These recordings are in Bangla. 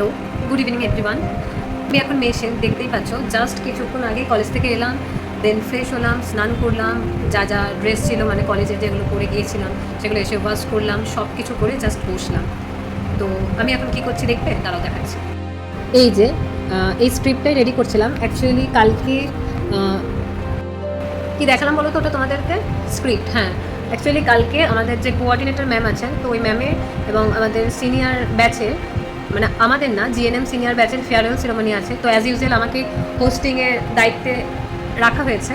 হ্যালো গুড ইভিনিং এভরিওয়ান আমি এখন মেশে দেখতেই পাচ্ছ। জাস্ট কিছুক্ষণ আগে কলেজ থেকে এলাম দেন ফ্রেশ হলাম, স্নান করলাম, যা যা ড্রেস ছিল মানে কলেজে যেগুলো পরে গিয়েছিলাম, সেগুলো এসে ওয়াশ করলাম সব কিছু করে জাস্ট বসলাম। তো আমি এখন কি করছি দেখবে তারাও দেখাচ্ছি। এই যে এই স্ক্রিপ্টটাই রেডি করছিলাম। অ্যাকচুয়ালি কালকে কি দেখালাম বলো তো ওটা তোমাদেরকে? স্ক্রিপ্ট হ্যাঁ। অ্যাকচুয়ালি কালকে আমাদের যে কোঅর্ডিনেটর ম্যাম আছেন, তো ওই ম্যামের এবং আমাদের সিনিয়র ব্যাচের মানে আমাদের না জিএনএম সিনিয়র ব্যাচের ফেয়ারওয়েল সেরেমনি আছে। তো অ্যাজ ইউজুয়াল আমাকে হোস্টিংয়ের দায়িত্বে রাখা হয়েছে।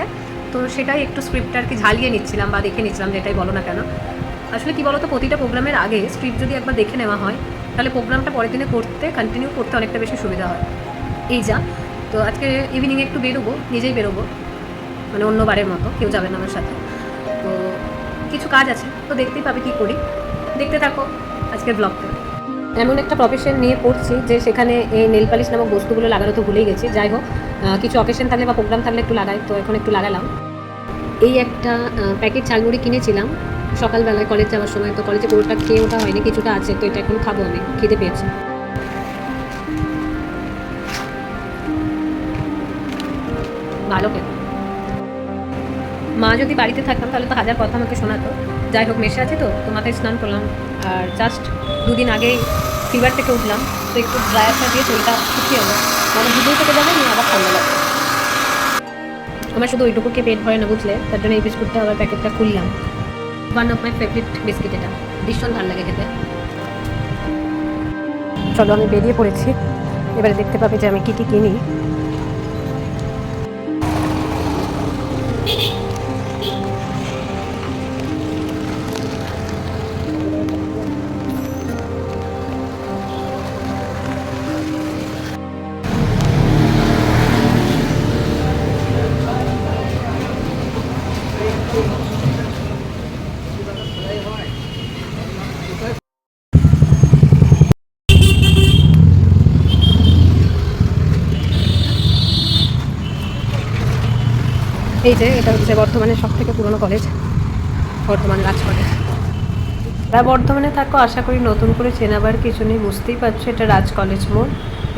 তো সেটাই একটু স্ক্রিপ্টটা আর কি ঝালিয়ে নিচ্ছিলাম বা দেখে নিচ্ছিলাম, যেটাই বলো না কেন। আসলে কি বলতো, প্রতিটা প্রোগ্রামের আগে স্ক্রিপ্ট যদি একবার দেখে নেওয়া হয়, তাহলে প্রোগ্রামটা পরের দিনে করতে কন্টিনিউ করতে অনেকটা বেশি সুবিধা হয়। এই যা। তো আজকে ইভিনিংয়ে একটু বেরোবো, নিজেই বেরোবো। মানে অন্যবারের মতো, কেউ যাবে না আমার সাথে। তো কিছু কাজ আছে, তো দেখতেই পাবে কি করি। দেখতে থাকো আজকের ব্লগটা এমন একটা প্রফেশন নিয়ে পড়ছি যে সেখানে এই নেল পালিশ নামক বস্তুগুলো লাগানো তো ভুলেই গেছি। যাই হোক কিছু অকেশন থাকলে বা প্রোগ্রাম থাকলে একটু লাগাই, তো এখন একটু লাগালাম। এই একটা প্যাকেট চালমুড়ি কিনেছিলাম সকালবেলায় কলেজ যাওয়ার সময়, তো কলেজে পুরোটা খেয়ে ওঠা হয়নি, কিছুটা আছে, তো এটা এখন খাব আমি, খিদে পেয়েছি। ভালো খেতে। মা যদি বাড়িতে থাকতাম, তাহলে তো হাজার কথা আমাকে শোনাতো। যাই হোক মেশে আছে তো তো মাথায় স্নান করলাম। আর জাস্ট দুদিন আগেই ফিভার থেকে উঠলাম, তো একটু ড্রায়ারটা দিয়ে চুলটা শুকিয়ে এলো। মানে দুদিন থেকে যাবে, নিয়ে আবার ঠান্ডা লাগবে। আমার শুধু ওইটুকুকে পেট ভরে না বুঝলে, তার জন্য এই বিস্কুটটা আবার প্যাকেটটা খুললাম। One of my favourite biscuit এটা। ভীষণ ভালো লাগে খেতে। চলো, আমি বেরিয়ে পড়েছি। এবারে দেখতে পাবে যে আমি কী কী কিনি। এই যে, এটা হচ্ছে বর্ধমানের সব থেকে পুরনো কলেজ বর্ধমান রাজ কলেজ তা বর্ধমানে থাকো, আশা করি নতুন করে চেনাবার কিছু নেই, বুঝতেই পারছ এটা রাজ কলেজ মোড়।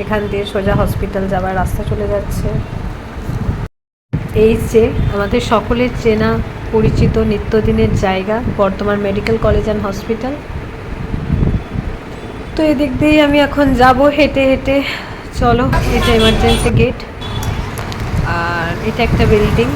এখান দিয়ে সোজা হসপিটাল যাওয়ার রাস্তা চলে যাচ্ছে। এই যে, আমাদের সকলের চেনা, পরিচিত, নিত্যদিনের জায়গা, Bardhaman medical college and hospital তো এদিক দিয়েই আমি এখন যাব, হেঁটে হেঁটে। চলো এটা এমার্জেন্সি গেট এটা একটা বিল্ডিং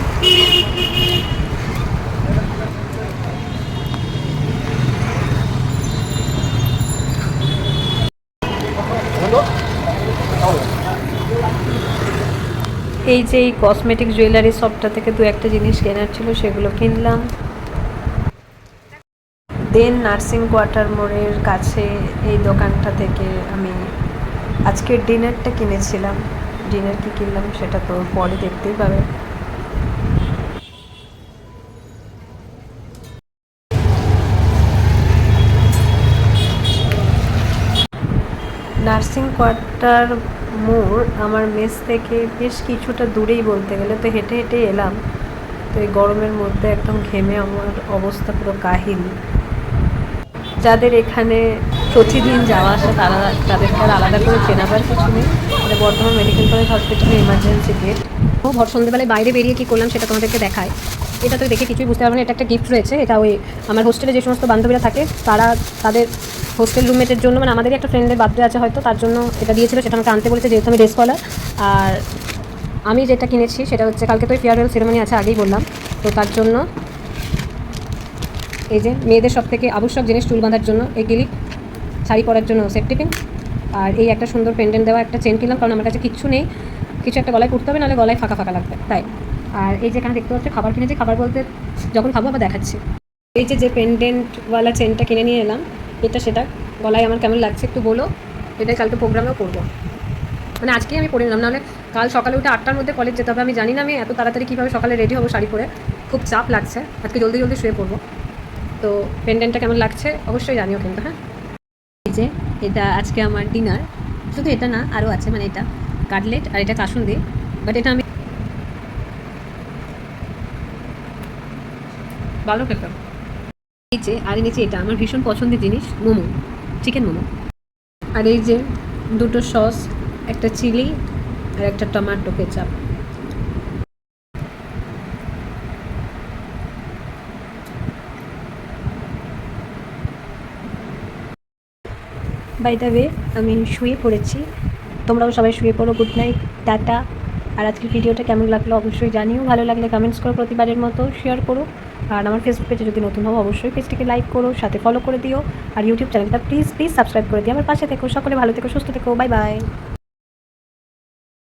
এই যে এই কসমেটিক জুয়েলারি শপটা থেকে দু একটা জিনিস কেনার ছিল, সেগুলো কিনলাম। দেন নার্সিং কোয়ার্টার মোড়ের কাছে এই দোকানটা থেকে আমি আজকের ডিনারটা কিনেছিলাম। ডিনার কি কিনলাম সেটা তো পরে দেখতেই পাবে। নার্সিং কোয়ার্টার মোড় আমার মেস থেকে বেশ কিছুটা দূরেই বলতে গেলে, তো হেঁটে হেঁটে এলাম। তো এই গরমের মধ্যে একদম ঘেমে আমার অবস্থা পুরো কাহিল। যাদের এখানে প্রতিদিন যাওয়া আসা, তারা তাদেরকে আর আলাদা করে চেনাবার কিছু নেই। মানে বর্ধমান মেডিকেল কলেজ হসপিটালে ইমার্জেন্সি গেট ও, ভর সন্ধ্যেবেলায় বাইরে বেরিয়ে কী করলাম সেটা তোমাদেরকে দেখায়। এটা তো দেখে কিছুই বুঝতে পারবে না, এটা একটা গিফট রয়েছে। এটা ওই আমার হোস্টেলে যে সমস্ত বান্ধবীরা থাকে, তারা তাদের হোস্টেল রুমমেটের জন্য মানে আমাদেরই একটা ফ্রেন্ডের বার্থডে আছে হয়তো, তার জন্য এটা দিয়েছিল, সেটা আমাকে আনতে বলেছে, যেহেতু আমি ডে স্কলার আর আমি যেটা কিনেছি, সেটা হচ্ছে, কালকে তো ফেয়ারওয়েল সেরেমনি আছে, আগেই বললাম। তো তার জন্য এই যে, মেয়েদের সব থেকে আবশ্যক জিনিস চুল বাঁধার জন্য, এই গিলিপ শাড়ি পরার জন্য সেফটি পিন আর এই একটা সুন্দর পেন্ডেন্ট দেওয়া একটা চেন কিনলাম, কারণ আমার কাছে কিচ্ছু নেই। কিছু একটা গলায় করতে হবে, নাহলে গলায় ফাঁকা ফাঁকা লাগবে। তাই। আর এই যেখানে দেখতে পাচ্ছি, খাবার কিনেছি, খাবার বলতে যখন খাব আবার দেখাচ্ছি। এই যে যে পেন্ডেন্টওয়ালা চেনটা কিনে নিয়ে এলাম, এটা সেটা। গলায় আমার কেমন লাগছে একটু বলো। এটাই কালকে প্রোগ্রামেও করব। মানে আজকেই আমি পরে নিলাম, নাহলে কাল সকালে উঠে আটটার মধ্যে কলেজ যেতে হবে। আমি জানি না আমি এত তাড়াতাড়ি কীভাবে সকালে রেডি হব শাড়ি পরে। খুব চাপ লাগছে। আজকে জলদি জলদি শুয়ে পড়ব। তো পেন্ডেন্টটা কেমন লাগছে? অবশ্যই জানিও কিন্তু হ্যাঁ? এই যে এটা আজকে আমার ডিনার শুধু এটা না আরও আছে মানে এটা কাটলেট আর এটা কাসুন্দি। বাট এটা আমি ভালো খেতাম যে আর এনেছি এটা আমার ভীষণ পছন্দের জিনিস মোমো চিকেন মোমো। আর এই যে দুটো সস একটা চিলি আর একটা tomato ketchup by the way আমি শুয়ে পড়েছি। তোমরাও সবাই শুয়ে পড়ো গুড নাইট টাটা। আর আজকের ভিডিওটা কেমন লাগল অবশ্যই জানিও। ভালো লাগলে কমেন্টস করো প্রতিবারের মতো শেয়ার করো। আর আমার ফেসবুক পেজে যদি নতুন হও, অবশ্যই পেজটিকে লাইক করো, সাথে ফলো করে দিও। আর ইউটিউব চ্যানেলটা প্লিজ প্লিজ সাবস্ক্রাইব করে দিও। আমার পাশে থেকো, সকলে ভালো থেকো, সুস্থ থেকো বাই বাই